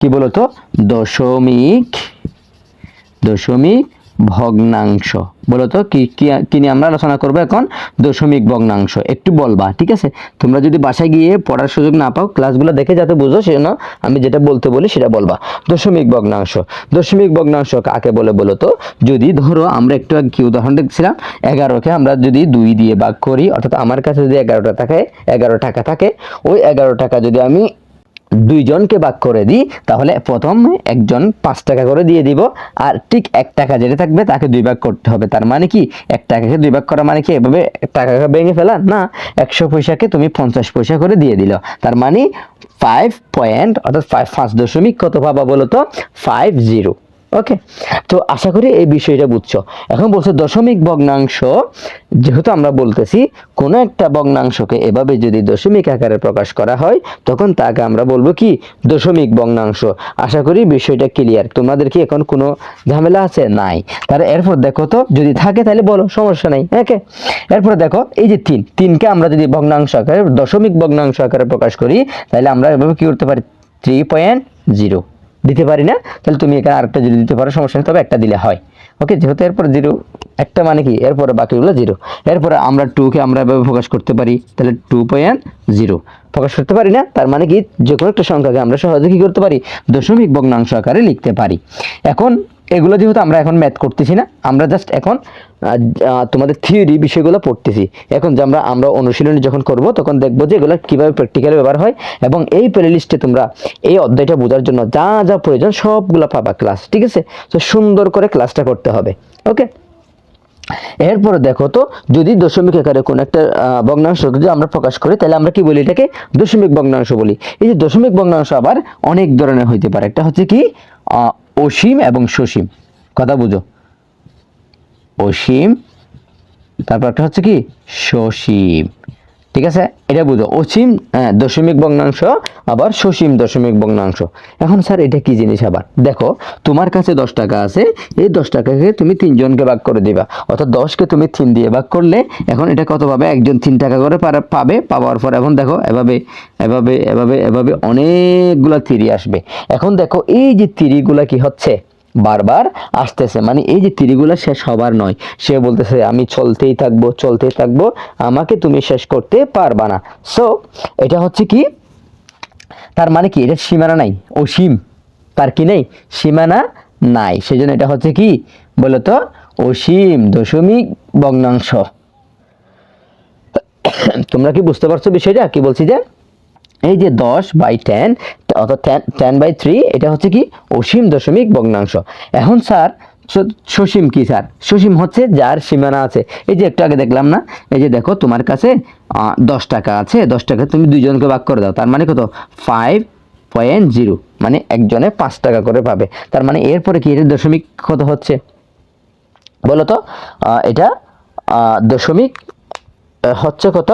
কি বলতো? দশমিক দশমিক ভগ্নাংশ। বলতো কি কি নিয়ে আমরা আলোচনা করব এখন? দশমিক ভগ্নাংশ। একটু বলবা, ঠিক আছে? তোমরা যদি বাসায় গিয়ে পড়ার সুযোগ না পাও, ক্লাসগুলো দেখে যাতে বুঝো, সেজন্য আমি যেটা বলতে বলি, সেটা বলবা। দশমিক ভগ্নাংশ। দশমিক ভগ্নাংশ কাকে বলে বলতো? যদি ধরো, আমরা একটু কি উদাহরণ দেখছিলাম? এগারোকে আমরা যদি দুই দিয়ে ভাগ করি, অর্থাৎ আমার কাছে যদি এগারোটা থাকে, এগারো টাকা থাকে, ওই এগারো টাকা যদি আমি দুইজনকে ভাগ করে দিই, তাহলে প্রথম একজন পাঁচ টাকা করে দিয়ে দিব, আর ঠিক এক টাকা যেটা থাকবে তাকে দুই ভাগ করতে হবে। তার মানে কি? এক টাকাকে দুই ভাগ করা মানে কি? এভাবে টাকাকে ভেঙে ফেলা? না, একশো পয়সাকে তুমি পঞ্চাশ পয়সা করে দিয়ে দিল। তার মানে ফাইভ পয়েন্ট অর্থাৎ ফাইভ পাঁচ দশমিক কত পাবা বলো তো? ফাইভ জিরো ওকে তো আশা করি এই বিষয়টা বুঝছ। এখন বলছে দশমিক ভগ্নাংশ, যেহেতু আমরা বলতেছি কোনো একটা ভগ্নাংশকে এভাবে যদি দশমিক আকারে প্রকাশ করা হয়, তখন তাকে আমরা বলব কি? দশমিক ভগ্নাংশ। আশা করি বিষয়টা ক্লিয়ার তোমাদের কি এখন কোনো ঝামেলা আছে? নাই। তাহলে এরপর দেখো তো, যদি থাকে তাহলে বলো, সমস্যা নাই। ওকে এরপর দেখো, এই যে তিন, তিনকে আমরা যদি ভগ্নাংশ আকারে, দশমিক ভগ্নাংশ আকারে প্রকাশ করি, তাহলে আমরা এভাবে কি করতে পারি? থ্রি পয়েন্ট জিরো দিতে পারি না, তাহলে তুমি এখানে আরেকটা জিরো দিতে পারো, সমস্যা নেই, তবে একটা দিলে হয়। ওকে যেহেতু এরপর জিরো একটা মানে কি? এরপরে বাকিগুলো জিরো এরপরে আমরা টুকে আমরা এভাবে প্রকাশ করতে পারি, তাহলে টু পয়েন্ট জিরো প্রকাশ করতে পারি না, তার মানে কি? যে কোনো একটা সংখ্যাকে আমরা সহজে কী করতে পারি? দশমিক ভগ্নাংশ আকারে লিখতে পারি। এখন এগুলো যেহেতু আমরা এখন ম্যাথ করতেছি না, আমরা জাস্ট এখন তোমাদের থিওরি বিষয়গুলো পড়তেছি। এখন যে আমরা আমরা অনুশীলনী যখন করব, তখন দেখব যে এগুলো কীভাবে প্র্যাকটিক্যালি ব্যবহার হয় এবং এই প্লেলিস্টে তোমরা এই অধ্যায়টা বোঝার জন্য যা যা প্রয়োজন সবগুলো পাবা ক্লাস ঠিক আছে? তো সুন্দর করে ক্লাসটা করতে হবে ওকে এরপরে দেখো তো, যদি দশমিক আকারে কোনো একটা ভগ্নাংশ যদি আমরা প্রকাশ করি, তাহলে আমরা কি বলি এটাকে? দশমিক ভগ্নাংশ বলি। এই যে দশমিক ভগ্নাংশ আবার অনেক ধরনের হইতে পারে। একটা হচ্ছে কি? অসীম এবং সসীম। কথা বুঝো। অসীম তারপর একটা হচ্ছে কি? সসীম। ঠিক আছে? এটা বুঝো। অসীম হ্যাঁ, দশমিক ভগ্নাংশ আবার সসীম দশমিক ভগ্নাংশ। এখন স্যার এটা কি জিনিস আবার? দেখো তোমার কাছে দশ টাকা আছে এই দশ টাকাকে তুমি তিনজনকে ভাগ করে দিবা। অর্থাৎ দশকে তুমি তিন দিয়ে ভাগ করলে এখন এটা কত পাবে? একজন তিন টাকা করে পাবে পাওয়ার পর এখন দেখো এভাবে এভাবে এভাবে এভাবে অনেকগুলা তিরি আসবে। এখন দেখো এই যে তিরিগুলা কি হচ্ছে? বারবার আসতেছে। মানে এই যে তিরিগুলা শেষ হবার নয়। সে বলতেছে, আমি চলতেই থাকব চলতেই থাকব। আমাকে তুমি শেষ করতে পারবা না। সো এটা হচ্ছে কি? তার মানে কি? এটা সীমানা নাই। অসীম তার কি নেই? সীমানা নাই। সেজন্য এটা হচ্ছে কি? বলতো অসীম দশমিক ভগ্নাংশ। তোমরা কি বুঝতে পারছ বিষয়টা? কি বলছি যে এই যে দশ বাই টেন অর্থাৎ টেন বাই থ্রি এটা হচ্ছে কি অসীম দশমিক ভগ্নাংশ। এখন স্যার সসীম কি স্যার? সসীম হচ্ছে যার সীমানা আছে। এই যে একটু আগে দেখলাম না, এই যে দেখো তোমার কাছে দশ টাকা আছে, দশ টাকা তুমি দুইজনকে ভাগ করে দাও, তার মানে কত? ফাইভ পয়েন্ট জিরো মানে একজনে পাঁচ টাকা করে পাবে। তার মানে এরপরে কি এটা দশমিক কত হচ্ছে? বলো তো এটা দশমিক হচ্ছে কত?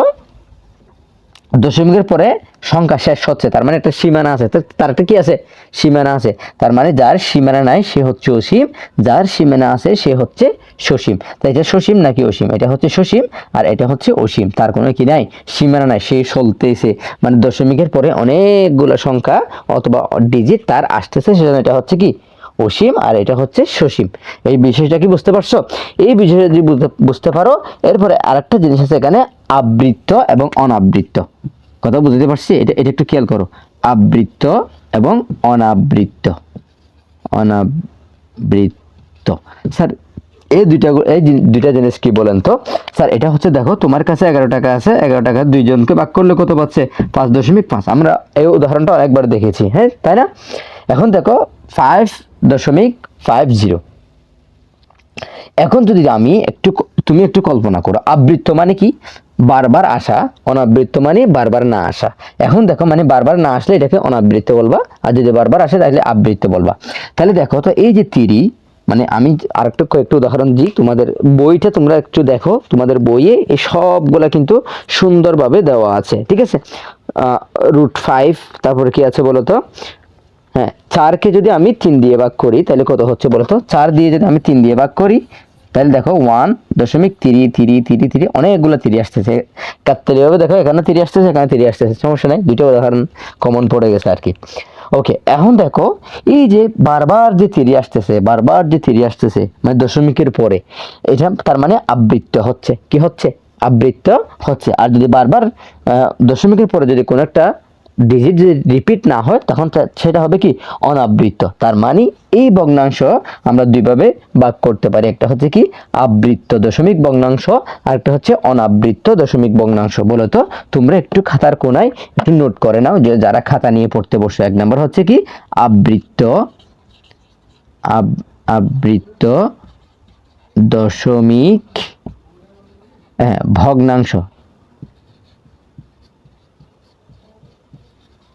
দশমিকের পরে সংখ্যা শেষ হচ্ছে, তার মানে একটা সীমানা আছে। তার একটা কি আছে? সীমানা আছে। তার মানে যার সীমানা নাই, সে হচ্ছে অসীম। যার সীমানা আছে, সে হচ্ছে সসীম। তাই এটা সসীম নাকি অসীম? এটা হচ্ছে সসীম আর এটা হচ্ছে অসীম। তার কোনো কি নাই? সীমানা নাই, সে চলতেছে। মানে দশমিকের পরে অনেকগুলো সংখ্যা অথবা ডিজিট তার আসতেছে, সেজন্য এটা হচ্ছে কি? অসীম আর এটা হচ্ছে সসীম। এই বিষয়টা কি বুঝতে পারছ? এই বিষয়টা যদি বুঝতে পারো, এরপরে আরেকটা জিনিস আছে এখানে, আবৃত্ত এবং অনাবৃত্ত। কথা বুঝতে পারছি? এটা এটা একটু খেয়াল করো। আবৃত্ত এবং অনাবৃত্ত। অনাবৃত্ত। স্যার, এই দুইটা এই দুইটা জিনিস কি বলেন তো? স্যার, এটা হচ্ছে দেখো, তোমার কাছে এগারো টাকা আছে, এগারো টাকা দুইজনকে ভাগ করলে কত পাচ্ছে? পাঁচ দশমিক পাঁচ। আমরা এই উদাহরণটা অনেকবার দেখেছি হ্যাঁ তাই না? এখন দেখো ফাইভ দশমিক ফাইভ জিরো এখন যদি আমি একটু তুমি একটু কল্পনা করো, আবৃত্ত মানে কি? বারবার আসা, অনাবৃত্ত মানে বারবার না আসা। এখন দেখো মানে বারবার না আসলে এটাকে অনাবৃত্ত বলবা, আর যদি বারবার আসে তাহলে আবৃত্ত বলবা। তাহলে দেখো তো, এই যে তিরি মানে আমি আরেকটু কয়েকটা উদাহরণ দিই, তোমাদের বইটা তোমরা একটু দেখো, তোমাদের বইয়ে এই সবগুলা কিন্তু সুন্দরভাবে দেওয়া আছে, ঠিক আছে? রুট ফাইভ তারপরে কি আছে বলো তো হ্যাঁ চারকে যদি আমি তিন দিয়ে ভাগ করি, তাহলে কত হচ্ছে বলো তো চার দিয়ে যদি আমি তিন দিয়ে ভাগ করি, তাহলে দেখো ওয়ান দশমিক তিরি তিরি তিরি তিরি, অনেকগুলো তিরি আসতেছে। কাত্তারিভাবে দেখো এখানে তিরি আসতেছে, এখানে তিরি আসতেছে, সমস্যা নেই দুটো উদাহরণ কমন পড়ে গেছে আর কি। ওকে এখন দেখো, এই যে বারবার যে তিরি আসতেছে, বারবার যে তিরি আসতেছে মানে দশমিকের পরে, এটা তার মানে আবৃত্ত হচ্ছে। কি হচ্ছে? আবৃত্ত হচ্ছে। আর যদি বারবার দশমিকের পরে যদি কোনো একটা ডিজিট যদি রিপিট না হয় তখন সেটা হবে কি? অনাবৃত্ত। তার মানে এই ভগ্নাংশ আমরা দুইভাবে ভাগ করতে পারি। একটা হচ্ছে কি? আবৃত্ত দশমিক ভগ্নাংশ আর একটা হচ্ছে অনাবৃত্ত দশমিক ভগ্নাংশ। বলো তো তোমরা একটু খাতার কোনায় একটু নোট করে নাও যে যারা খাতা নিয়ে পড়তে বসে। এক নম্বর হচ্ছে কি? আবৃত্ত আব- আবৃত্ত দশমিক হ্যাঁ, ভগ্নাংশ।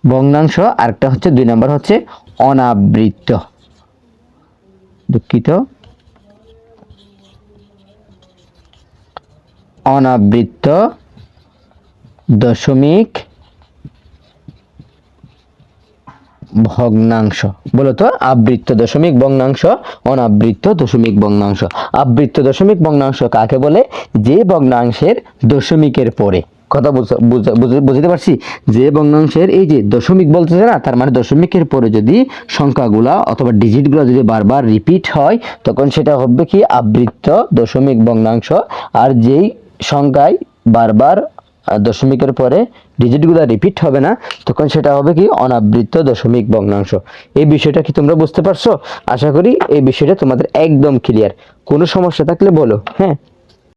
ভগ্নাংশ, আরেকটা হচ্ছে দুই নম্বর হচ্ছে অনাবৃত্ত। দুঃখিত। অনাবৃত্ত দশমিক ভগ্নাংশ। বলো তো, আবৃত্ত দশমিক ভগ্নাংশ, অনাবৃত্ত দশমিক ভগ্নাংশ। আবৃত্ত দশমিক ভগ্নাংশ কাকে বলে? যে ভগ্নাংশের দশমিকের পরে। কথা বুঝ- বুঝ- বুঝ- বুঝতে পারছি? যে ভগ্নাংশের এই যে দশমিক বলতেছে না, তার মানে দশমিকের পরে যদি সংখ্যাগুলা অথবা ডিজিটগুলো যদি বারবার রিপিট হয়, তখন সেটা হবে কি আবৃত্ত দশমিক ভগ্নাংশ আর যেই সংখ্যায় বারবার দশমিকের পরে ডিজিটগুলো রিপিট হবে না, তখন সেটা হবে কি অনাবৃত্ত দশমিক ভগ্নাংশ এই বিষয়টা কি তোমরা বুঝতে পারছ? আশা করি এই বিষয়টা তোমাদের একদম ক্লিয়ার কোনো সমস্যা থাকলে বলো। হ্যাঁ?